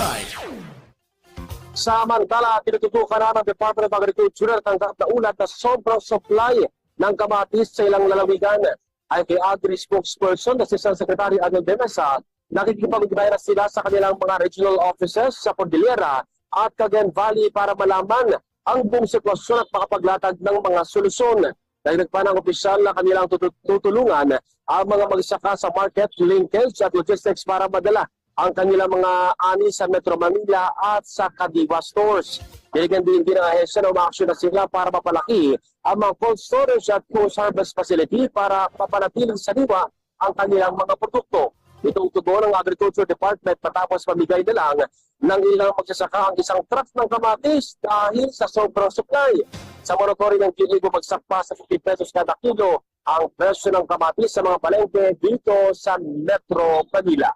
Newsline. Samantala, tinututukan na ng Department of Agriculture tanggap na ulat na sobrang supply ng kamatis sa ilang lalawigan. Ay kay Agri spokesperson na si San Secretary Adel De Mesa, nakikipag-ugnayan na sila sa kanilang mga regional offices sa Cordillera at Cagayan Valley para malaman ang buong sitwasyon at makapaglatag ng mga solusyon. Dahil pa ng opisyal na kanilang tutu- tutulungan ang mga magsaka sa market, linkage at logistics para madala ang kanilang mga ani sa Metro Manila at sa Kadiwa stores. Binigyan din din ng ahensya na umaaksyon na sila para mapalaki ang mga cold storage at post-harvest facility para mapanatiling sa diwa ang kanilang mga produkto. Itong tugon ng Agriculture Department matapos pamigay na lang ng ilang magsasaka ang isang truck ng kamatis dahil sa sobrang supply. Sa monitoring ng kili bumagsak pa sa 50 pesos kada kilo ang presyo ng kamatis sa mga palengke dito sa Metro Manila.